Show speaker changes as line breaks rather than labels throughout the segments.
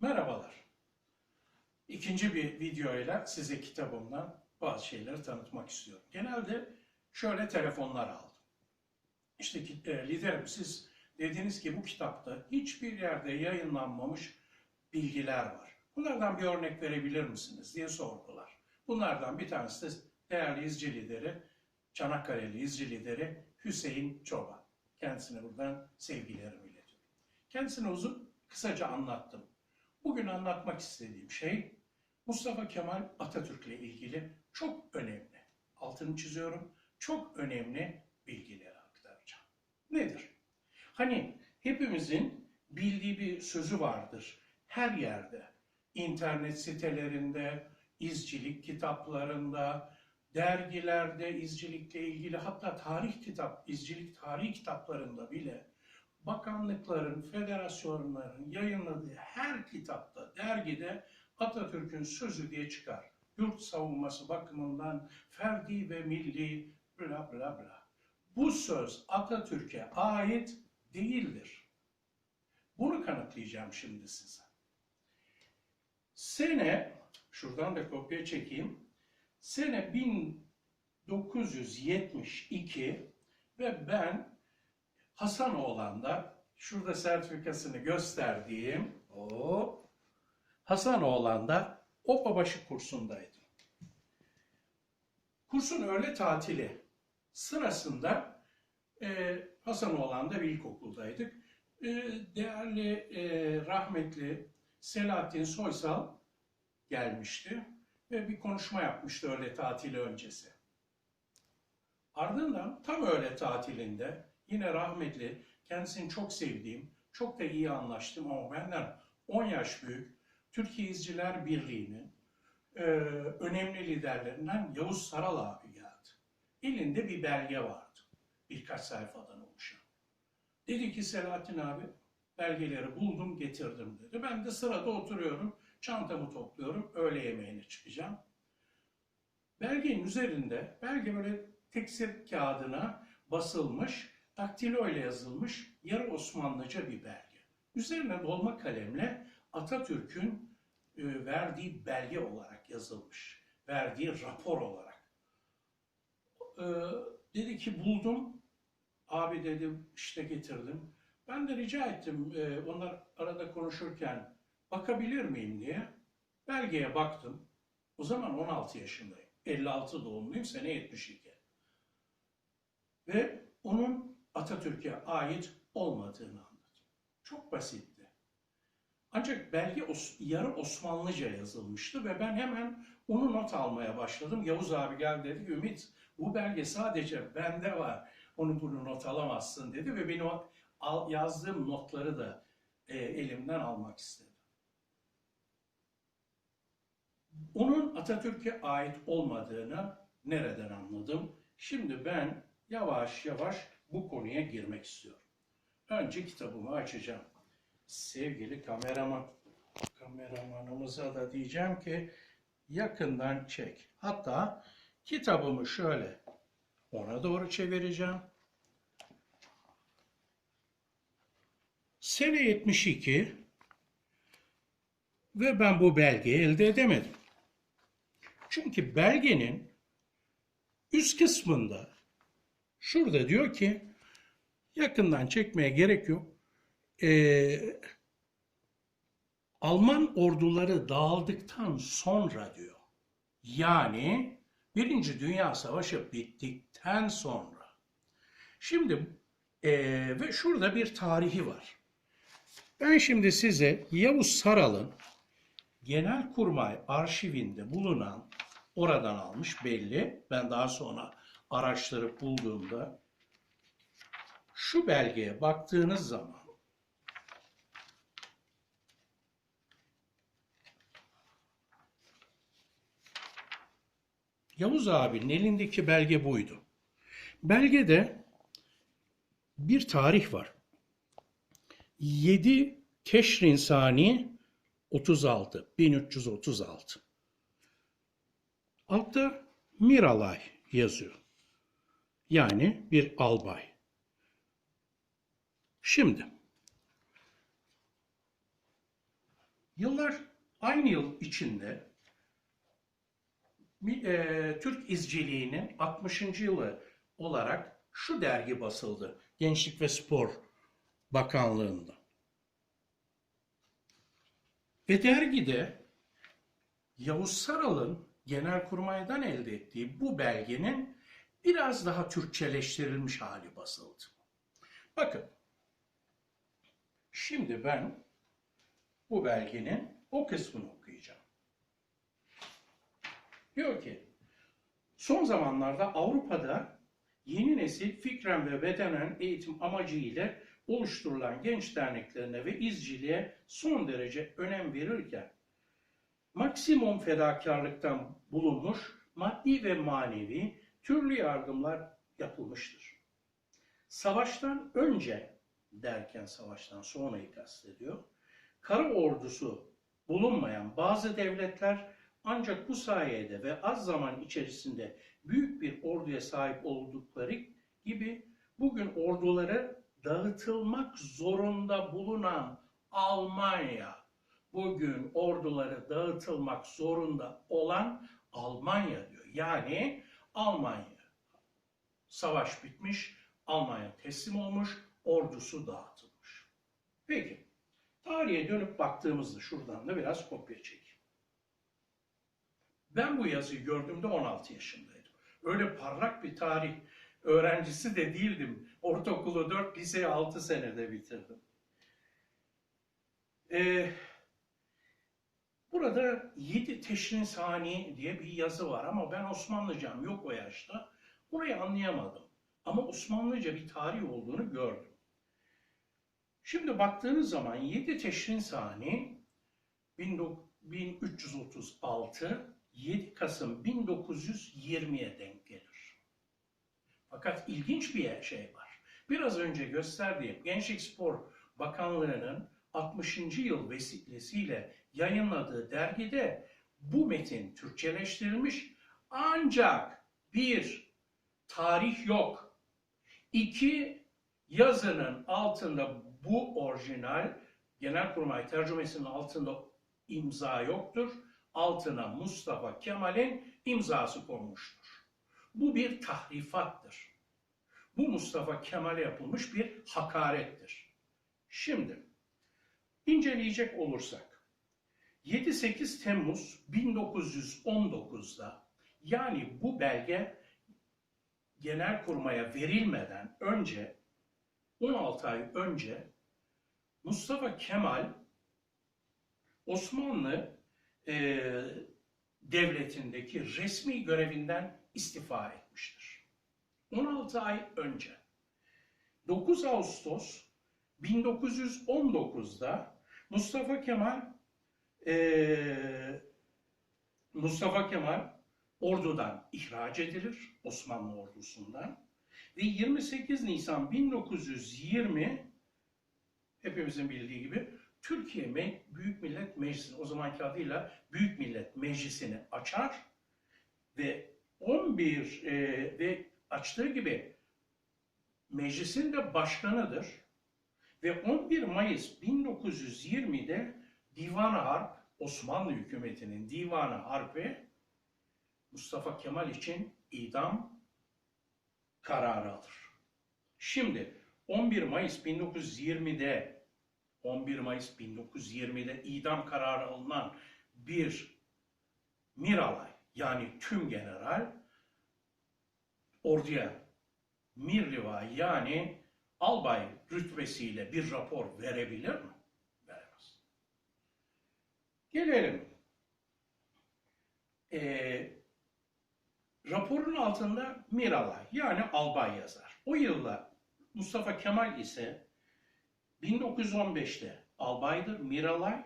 Merhabalar. İkinci bir videoyla size kitabımdan bazı şeyleri tanıtmak istiyorum. Genelde şöyle telefonlar aldım. İşte e, liderim siz dediniz ki bu kitapta hiçbir yerde yayınlanmamış bilgiler var. Bunlardan bir örnek verebilir misiniz diye sordular. Bunlardan bir tanesi de değerli izci lideri, Çanakkale'li izci lideri Hüseyin Çoban. Kendisine buradan sevgilerimi iletiyorum. Kendisine uzun kısaca anlattım. Bugün anlatmak istediğim şey Mustafa Kemal Atatürk'le ilgili çok önemli, altını çiziyorum, çok önemli bilgileri aktaracağım. Nedir? Hani hepimizin bildiği bir sözü vardır. Her yerde, internet sitelerinde, izcilik kitaplarında, dergilerde izcilikle ilgili hatta tarih kitap, izcilik tarih kitaplarında bile bakanlıkların, federasyonların yayınladığı her kitapta, dergide Atatürk'ün sözü diye çıkar. Yurt savunması bakımından ferdi ve milli bla bla bla. Bu söz Atatürk'e ait değildir. Bunu kanıtlayacağım şimdi size. Sene, şuradan da kopya çekeyim. Sene 1972 ve ben Hasanoğlan'da şurada sertifikasını gösterdiğim o Hasanoğlan'da Opabaşı kursundaydım. Kursun öğle tatili sırasında e, Hasanoğlan'da bir ilkokuldaydık. E, değerli e, rahmetli Selahattin Soysal gelmişti ve bir konuşma yapmıştı öğle tatili öncesi. Ardından tam öğle tatilinde yine rahmetli, kendisini çok sevdiğim, çok da iyi anlaştım ama benden 10 yaş büyük Türkiye İzciler Birliği'nin e, önemli liderlerinden Yavuz Saral abi geldi. Elinde bir belge vardı. Birkaç sayfadan oluşan. Dedi ki Selahattin abi belgeleri buldum getirdim dedi. Ben de sırada oturuyorum. Çantamı topluyorum. Öğle yemeğine çıkacağım. Belgenin üzerinde belge böyle tekstil kağıdına basılmış, daktilo ile yazılmış yarı Osmanlıca bir belge. Üzerine dolma kalemle Atatürk'ün e, verdiği belge olarak yazılmış. Verdiği rapor olarak. E, dedi ki buldum. Abi dedim işte getirdim. Ben de rica ettim e, onlar arada konuşurken bakabilir miyim diye. Belgeye baktım. O zaman 16 yaşındayım. 56 doğumluyum sene 72. Ve onun Atatürk'e ait olmadığını anladım. Çok basitti. Ancak belge yarı Osmanlıca yazılmıştı ve ben hemen onu not almaya başladım. Yavuz abi gel dedi Ümit bu belge sadece bende var. Onu bunu not alamazsın dedi ve benim o yazdığım notları da e, elimden almak istedi. Onun Atatürk'e ait olmadığını nereden anladım? Şimdi ben yavaş yavaş bu konuya girmek istiyorum. Önce kitabımı açacağım. Sevgili kameraman, kameramanımıza da diyeceğim ki yakından çek. Hatta kitabımı şöyle ona doğru çevireceğim. Sene 72 ve ben bu belgeyi elde edemedim. Çünkü belgenin üst kısmında şurada diyor ki yakından çekmeye gerek yok. Ee, Alman orduları dağıldıktan sonra diyor. Yani Birinci Dünya Savaşı bittikten sonra. Şimdi ee, ve şurada bir tarihi var. Ben şimdi size Yavuz Saral'ın Genelkurmay arşivinde bulunan oradan almış belli. Ben daha sonra araştırıp bulduğumda şu belgeye baktığınız zaman Yavuz abinin elindeki belge buydu. Belgede bir tarih var. 7 Teşrin Sani 36, 1336. Altta Miralay yazıyor. Yani bir albay. Şimdi Yıllar aynı yıl içinde e, Türk izciliğinin 60. yılı olarak şu dergi basıldı. Gençlik ve Spor Bakanlığı'nda. Ve dergide Yavuz Saral'ın Genelkurmay'dan elde ettiği bu belgenin biraz daha Türkçeleştirilmiş hali basıldı. Bakın, şimdi ben bu belgenin o kısmını okuyacağım. Diyor ki, son zamanlarda Avrupa'da yeni nesil fikren ve bedenen eğitim amacı ile oluşturulan genç derneklerine ve izciliğe son derece önem verirken, maksimum fedakarlıktan bulunmuş maddi ve manevi türlü yardımlar yapılmıştır. Savaştan önce derken savaştan sonrayı kastediyor. Kara ordusu bulunmayan bazı devletler ancak bu sayede ve az zaman içerisinde büyük bir orduya sahip oldukları gibi bugün orduları dağıtılmak zorunda bulunan Almanya, bugün orduları dağıtılmak zorunda olan Almanya diyor. Yani Almanya savaş bitmiş, Almanya teslim olmuş, ordusu dağıtılmış. Peki, tarihe dönüp baktığımızda şuradan da biraz kopya çekeyim. Ben bu yazıyı gördüğümde 16 yaşındaydım. Öyle parlak bir tarih öğrencisi de değildim. Ortaokulu 4, liseyi 6 senede bitirdim. Ee, burada 7 Teşrin Sani diye bir yazı var ama ben Osmanlıcam yok o yaşta. Burayı anlayamadım. Ama Osmanlıca bir tarih olduğunu gördüm. Şimdi baktığınız zaman 7 Teşrin Sani 1336 7 Kasım 1920'ye denk gelir. Fakat ilginç bir şey var. Biraz önce gösterdiğim Gençlik Spor Bakanlığı'nın 60. yıl vesilesiyle yayınladığı dergide bu metin Türkçeleştirilmiş ancak bir tarih yok. İki yazının altında bu orijinal Genelkurmay tercümesinin altında imza yoktur. Altına Mustafa Kemal'in imzası konmuştur. Bu bir tahrifattır. Bu Mustafa Kemal'e yapılmış bir hakarettir. Şimdi inceleyecek olursak 7-8 Temmuz 1919'da yani bu belge Genelkurmay'a verilmeden önce 16 ay önce Mustafa Kemal Osmanlı e, devletindeki resmi görevinden istifa etmiştir. 16 ay önce 9 Ağustos 1919'da Mustafa Kemal e, Mustafa Kemal ordudan ihraç edilir Osmanlı ordusundan. Ve 28 Nisan 1920 hepimizin bildiği gibi Türkiye Büyük Millet Meclisi'ni o zamanki adıyla Büyük Millet Meclisi'ni açar ve 11 e, ve açtığı gibi meclisin de başkanıdır. Ve 11 Mayıs 1920'de Divan-ı Harp Osmanlı hükümetinin Divan-ı Harp'i Mustafa Kemal için idam kararı alır. Şimdi 11 Mayıs 1920'de 11 Mayıs 1920'de idam kararı alınan bir Miralay yani tüm general orduya Mirliva yani albay rütbesiyle bir rapor verebilir mi? Gelelim. Ee, raporun altında Miralay yani albay yazar. O yılda Mustafa Kemal ise 1915'te albaydır Miralay.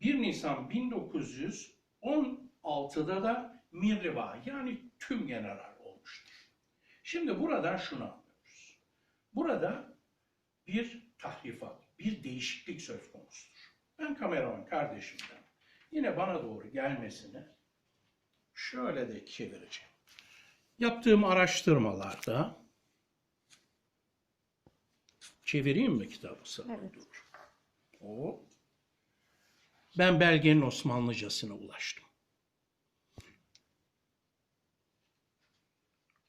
1 Nisan 1916'da da Mirliva yani tüm general olmuştur. Şimdi buradan şunu anlıyoruz. Burada bir tahrifat, bir değişiklik söz konusudur. Ben kameraman kardeşimden yine bana doğru gelmesini şöyle de çevireceğim. Yaptığım araştırmalarda Çevireyim mi kitabı sana?
Evet.
Dur. O. ben belgenin Osmanlıcasına ulaştım.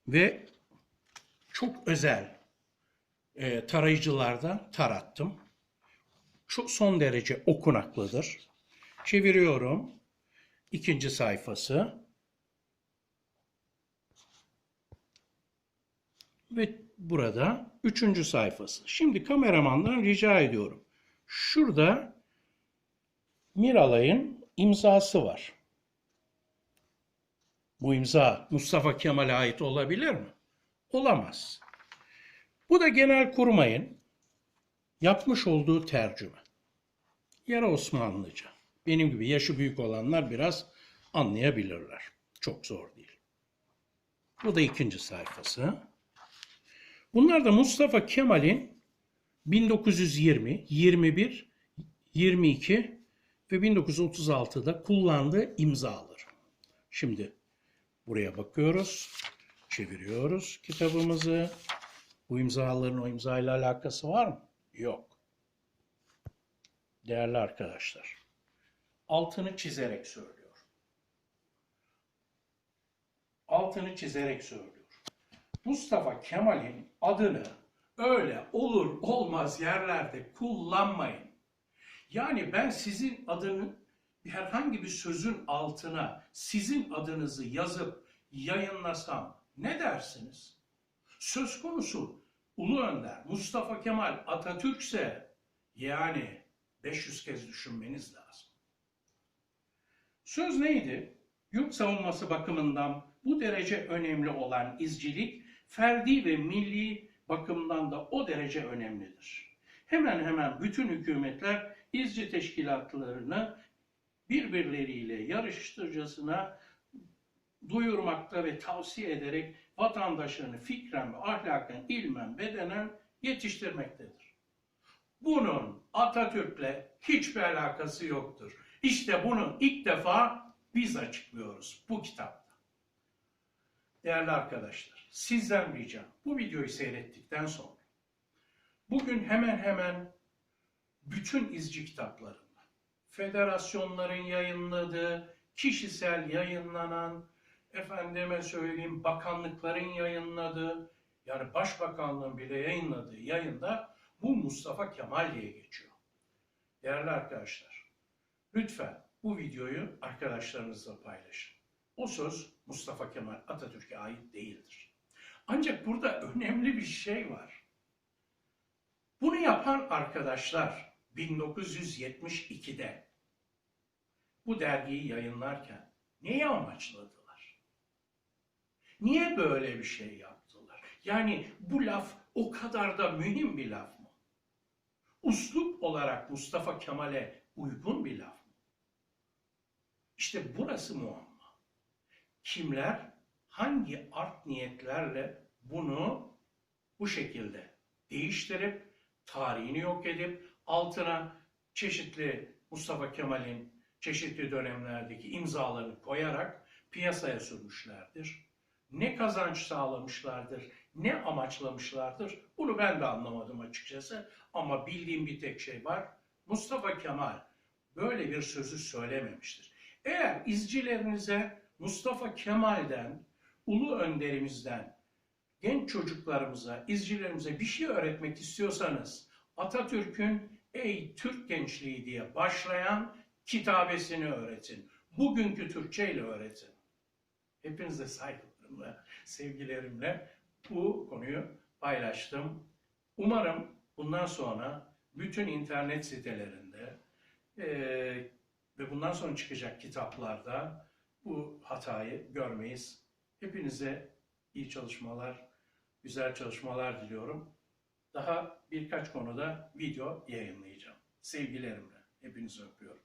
Ve çok özel e, tarayıcılardan tarattım. Çok son derece okunaklıdır. Çeviriyorum. İkinci sayfası. Ve burada üçüncü sayfası. Şimdi kameramandan rica ediyorum. Şurada Miralay'ın imzası var. Bu imza Mustafa Kemal'e ait olabilir mi? Olamaz. Bu da Genelkurmay'ın yapmış olduğu tercüme. Yarı Osmanlıca. Benim gibi yaşı büyük olanlar biraz anlayabilirler. Çok zor değil. Bu da ikinci sayfası. Bunlar da Mustafa Kemal'in 1920, 21, 22 ve 1936'da kullandığı imzalar. Şimdi buraya bakıyoruz, çeviriyoruz kitabımızı. Bu imzaların o imzayla alakası var mı? Yok. Değerli arkadaşlar, altını çizerek söylüyor. Altını çizerek söylüyor. Mustafa Kemal'in adını öyle olur olmaz yerlerde kullanmayın. Yani ben sizin adını herhangi bir sözün altına sizin adınızı yazıp yayınlasam ne dersiniz? Söz konusu Ulu Önder Mustafa Kemal Atatürk'se yani 500 kez düşünmeniz lazım. Söz neydi? Yurt savunması bakımından bu derece önemli olan izcilik, ferdi ve milli bakımdan da o derece önemlidir. Hemen hemen bütün hükümetler izci teşkilatlarını birbirleriyle yarıştırcasına duyurmakta ve tavsiye ederek vatandaşlarını fikren ve ahlaken, ilmen, bedenen yetiştirmektedir. Bunun Atatürk'le hiçbir alakası yoktur. İşte bunu ilk defa biz açıklıyoruz bu kitapta. Değerli arkadaşlar, sizden ricam bu videoyu seyrettikten sonra bugün hemen hemen bütün izci kitaplarında federasyonların yayınladığı, kişisel yayınlanan, efendime söyleyeyim bakanlıkların yayınladığı, yani başbakanlığın bile yayınladığı yayında bu Mustafa Kemal diye geçiyor. Değerli arkadaşlar, lütfen bu videoyu arkadaşlarınızla paylaşın. O söz Mustafa Kemal Atatürk'e ait değildir. Ancak burada önemli bir şey var. Bunu yapan arkadaşlar 1972'de bu dergiyi yayınlarken neyi amaçladılar? Niye böyle bir şey yaptılar? Yani bu laf o kadar da mühim bir laf? Uslup olarak Mustafa Kemal'e uygun bir laf mı? İşte burası muamma. Kimler hangi art niyetlerle bunu bu şekilde değiştirip tarihini yok edip altına çeşitli Mustafa Kemal'in çeşitli dönemlerdeki imzalarını koyarak piyasaya sürmüşlerdir. Ne kazanç sağlamışlardır, ne amaçlamışlardır bunu ben de anlamadım açıkçası. Ama bildiğim bir tek şey var. Mustafa Kemal böyle bir sözü söylememiştir. Eğer izcilerinize Mustafa Kemal'den, ulu önderimizden, genç çocuklarımıza, izcilerimize bir şey öğretmek istiyorsanız Atatürk'ün Ey Türk Gençliği diye başlayan kitabesini öğretin. Bugünkü Türkçe ile öğretin. Hepinize saygılarımla, sevgilerimle bu konuyu paylaştım. Umarım bundan sonra bütün internet sitelerinde e, ve bundan sonra çıkacak kitaplarda bu hatayı görmeyiz. Hepinize iyi çalışmalar, güzel çalışmalar diliyorum. Daha birkaç konuda video yayınlayacağım. Sevgilerimle. Hepinizi öpüyorum.